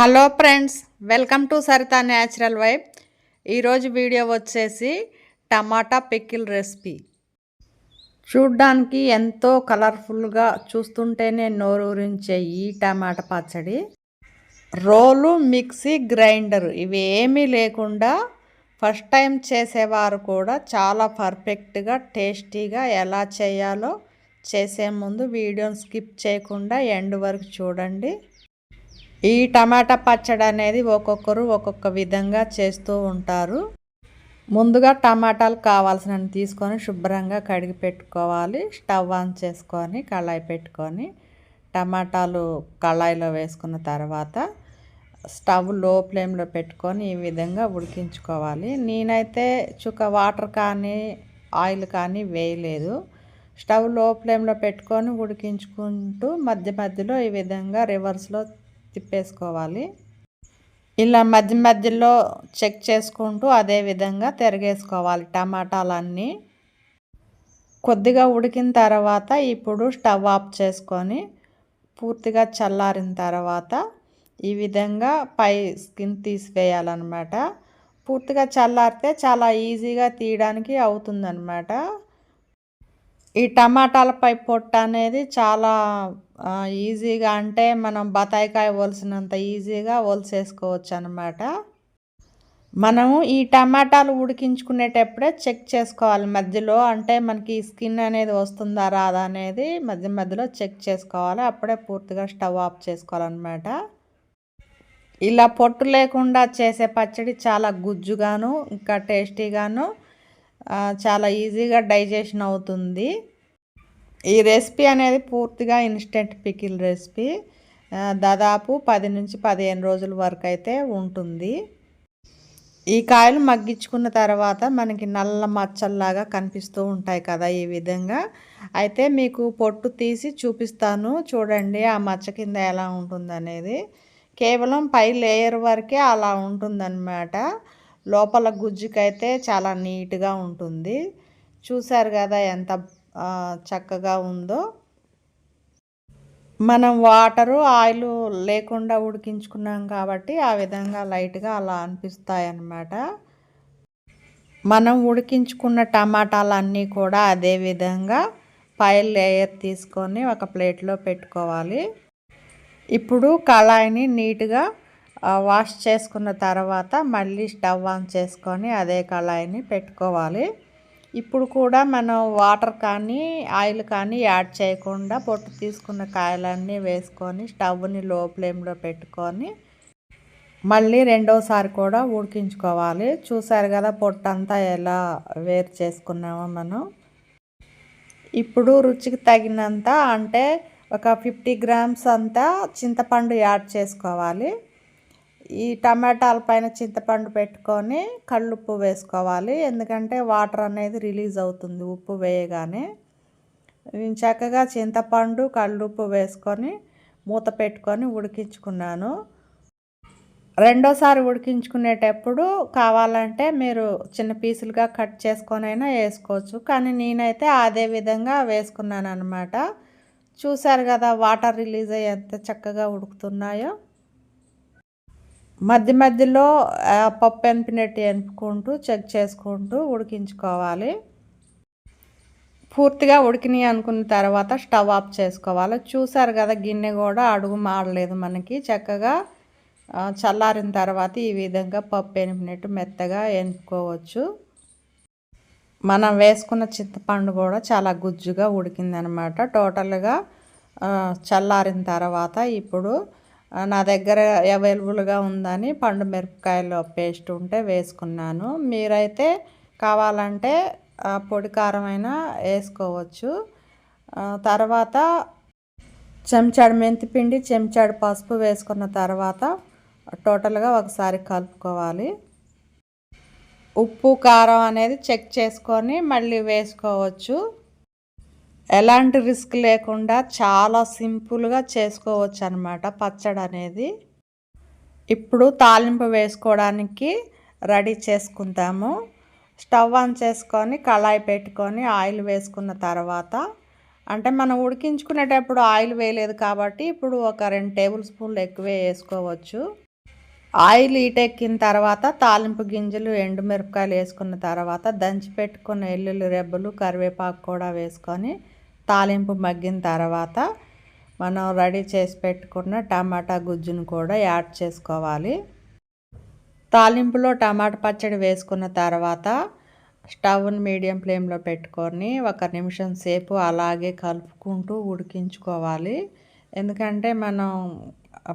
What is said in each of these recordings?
Hello friends welcome to Saritha natural vibe. ఈరోజు video వచ్చేసి tomato pickle recipe. చూడ్డానికి ఎంతో కలర్ఫుల్గా చూస్తుంటేనే నోరూరించే ఈ టమాటా పచ్చడి. రోలు మిక్సీ గ్రైండర్ ఇవి ఏమీ లేకుండా ఫస్ట్ టైం చేసేవారు కూడా చాలా పర్ఫెక్ట్గా టేస్టీగా ఎలా చేయాలో చేసే ముందు వీడియోని స్కిప్ చేయకుండా ఎండ్ వరకు చూడండి. ఈ టమాటా పచ్చడి అనేది ఒక్కొక్కరు ఒక్కొక్క విధంగా చేస్తూ ఉంటారు. ముందుగా టమాటాలు కావాల్సిన తీసుకొని శుభ్రంగా కడిగి పెట్టుకోవాలి. స్టవ్ ఆన్ చేసుకొని కళాయి పెట్టుకొని టమాటాలు కళాయిలో వేసుకున్న తర్వాత స్టవ్లో ఫ్లేమ్లో పెట్టుకొని ఈ విధంగా ఉడికించుకోవాలి. నేనైతే చుక్క వాటర్ కానీ ఆయిల్ కానీ వేయలేదు. స్టవ్లో ఫ్లేమ్లో పెట్టుకొని ఉడికించుకుంటూ మధ్య మధ్యలో ఈ విధంగా రివర్స్లో తిప్పేసుకోవాలి. ఇలా మధ్య మధ్యలో చెక్ చేసుకుంటూ అదే విధంగా తిరగేసుకోవాలి టమాటాలన్నీ. కొద్దిగా ఉడికిన తర్వాత ఇప్పుడు స్టవ్ ఆఫ్ చేసుకొని పూర్తిగా చల్లారిన తర్వాత ఈ విధంగా పై స్కిన్ తీసివేయాలన్నమాట. పూర్తిగా చల్లారితే చాలా ఈజీగా తీయడానికి అవుతుందన్నమాట. ఈ టమాటాలపై పొట్టు అనేది చాలా ఈజీగా అంటే మనం బతాయికాయ ఒలిసినంత ఈజీగా ఒలిసేసుకోవచ్చు అనమాట మనము ఈ టమాటాలు ఉడికించుకునేటప్పుడే చెక్ చేసుకోవాలి మధ్యలో. అంటే మనకి స్కిన్ అనేది వస్తుందా రాదా అనేది మధ్య మధ్యలో చెక్ చేసుకోవాలి. అప్పుడే పూర్తిగా స్టవ్ ఆఫ్ చేసుకోవాలన్నమాట. ఇలా పొట్టు లేకుండా చేసే పచ్చడి చాలా గుజ్జుగాను ఇంకా టేస్టీగాను చాలా ఈజీగా డైజెషన్ అవుతుంది. ఈ రెసిపీ అనేది పూర్తిగా ఇన్స్టెంట్ పికిల్ రెసిపీ. దాదాపు పది నుంచి పదిహేను రోజుల వరకు అయితే ఉంటుంది. ఈ కాయలు మగ్గించుకున్న తర్వాత మనకి నల్ల మచ్చల్లాగా కనిపిస్తూ ఉంటాయి కదా ఈ విధంగా. అయితే మీకు పొట్టు తీసి చూపిస్తాను. చూడండి ఆ మచ్చ కింద ఎలా ఉంటుందనేది. కేవలం పై లేయర్ వరకే అలా ఉంటుందన్నమాట. లోపల గుజ్జుకైతే చాలా నీట్గా ఉంటుంది. చూసారు కదా ఎంత చక్కగా ఉందో. మనం వాటరు ఆయిల్ లేకుండా ఉడికించుకున్నాం కాబట్టి ఆ విధంగా లైట్గా అలా అనిపిస్తాయి అన్నమాట మనం ఉడికించుకున్న టమాటాలన్నీ కూడా అదే విధంగా పైల్ లేయర్ తీసుకొని ఒక ప్లేట్లో పెట్టుకోవాలి. ఇప్పుడు కళాయిని నీట్గా వాష్ చేసుకున్న తర్వాత మళ్ళీ స్టవ్ ఆన్ చేసుకొని అదే కళాయిని పెట్టుకోవాలి. ఇప్పుడు కూడా మనం వాటర్ కానీ ఆయిల్ కానీ యాడ్ చేయకుండా పొట్టు తీసుకున్న కాయలన్నీ వేసుకొని స్టవ్ని లో ఫ్లేమ్లో పెట్టుకొని మళ్ళీ రెండోసారి కూడా ఉడికించుకోవాలి. చూసారు కదా పొట్టంతా ఎలా వేరు చేసుకున్నామో మనం. ఇప్పుడు రుచికి తగినంత అంటే ఒక ఫిఫ్టీ గ్రామ్స్ అంతా చింతపండు యాడ్ చేసుకోవాలి. ఈ టమాటాల పైన చింతపండు పెట్టుకొని కళ్ళుప్పు వేసుకోవాలి. ఎందుకంటే వాటర్ అనేది రిలీజ్ అవుతుంది ఉప్పు వేయగానే. చక్కగా చింతపండు కళ్ళుప్పు వేసుకొని మూత పెట్టుకొని ఉడికించుకున్నాను. రెండోసారి ఉడికించుకునేటప్పుడు కావాలంటే మీరు చిన్న పీసులుగా కట్ చేసుకొనైనా వేసుకోవచ్చు. కానీ నేనైతే అదే విధంగా వేసుకున్నాను అనమాట చూశారు కదా వాటర్ రిలీజ్ అయ్యి ఎంత చక్కగా ఉడుకుతున్నాయో. మధ్య మధ్యలో పప్పు ఎనిపినట్టు ఎనుపుకుంటూ చెక్ చేసుకుంటూ ఉడికించుకోవాలి. పూర్తిగా ఉడికినాయి అనుకున్న తర్వాత స్టవ్ ఆఫ్ చేసుకోవాలి. చూసారు కదా గిన్నె కూడా అడుగు మాడలేదు మనకి. చక్కగా చల్లారిన తర్వాత ఈ విధంగా పప్పు ఎనిపినట్టు మెత్తగా ఎనుపుకోవచ్చు మనం వేసుకున్న చింతపండు కూడా చాలా గుజ్జుగా ఉడికిందనమాట. టోటల్గా చల్లారిన తర్వాత ఇప్పుడు నా దగ్గర అవైలబుల్గా ఉందని పండు మిరపకాయలు పేస్ట్ ఉంటే వేసుకున్నాను. మీరైతే కావాలంటే పొడి కారమైనా వేసుకోవచ్చు. తర్వాత చెంచాడు మెంతిపిండి చెంచాడు పసుపు వేసుకున్న తర్వాత టోటల్గా ఒకసారి కలుపుకోవాలి. ఉప్పు కారం అనేది చెక్ చేసుకొని మళ్ళీ వేసుకోవచ్చు. ఎలాంటి రిస్క్ లేకుండా చాలా సింపుల్గా చేసుకోవచ్చు అనమాట పచ్చడి అనేది ఇప్పుడు తాలింపు వేసుకోవడానికి రెడీ చేసుకుంటాము. స్టవ్ ఆన్ చేసుకొని కళాయి పెట్టుకొని ఆయిల్ వేసుకున్న తర్వాత అంటే మనం ఉడికించుకునేటప్పుడు ఆయిల్ వేయలేదు కాబట్టి ఇప్పుడు ఒక రెండు టేబుల్ స్పూన్లు ఎక్కువే వేసుకోవచ్చు. ఆయిల్ ఈటెక్కిన తర్వాత తాలింపు గింజలు ఎండుమిరపకాయలు వేసుకున్న తర్వాత దంచి పెట్టుకున్న ఎల్లుల్లి రెబ్బలు కరివేపాకు కూడా వేసుకొని తాలింపు మగ్గిన తర్వాత మనం రెడీ చేసి పెట్టుకున్న టమాటా గుజ్జును కూడా యాడ్ చేసుకోవాలి. తాలింపులో టమాటా పచ్చడి వేసుకున్న తర్వాత స్టవ్ని మీడియం ఫ్లేమ్లో పెట్టుకొని ఒక నిమిషం సేపు అలాగే కలుపుకుంటూ ఉడికించుకోవాలి. ఎందుకంటే మనం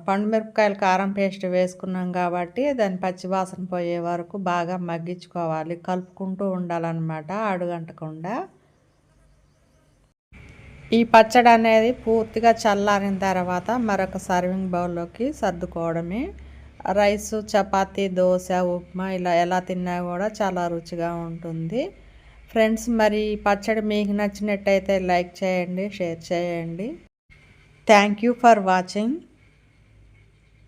పండుమిరపకాయల కారం పేస్ట్ వేసుకున్నాం కాబట్టి దాని పచ్చివాసన పోయే వరకు బాగా మగ్గించుకోవాలి. కలుపుకుంటూ ఉండాలన్నమాట అడుగంటకుండా. ఈ పచ్చడి అనేది పూర్తిగా చల్లారిన తర్వాత మరొక సర్వింగ్ బౌల్లోకి సర్దుకోవడమే. రైస్ చపాతి దోశ ఉప్మా ఇలా ఎలా తిన్నా కూడా చాలా రుచిగా ఉంటుంది. ఫ్రెండ్స్ మరి పచ్చడి మీకు నచ్చినట్టయితే లైక్ చేయండి షేర్ చేయండి. Thank you for watching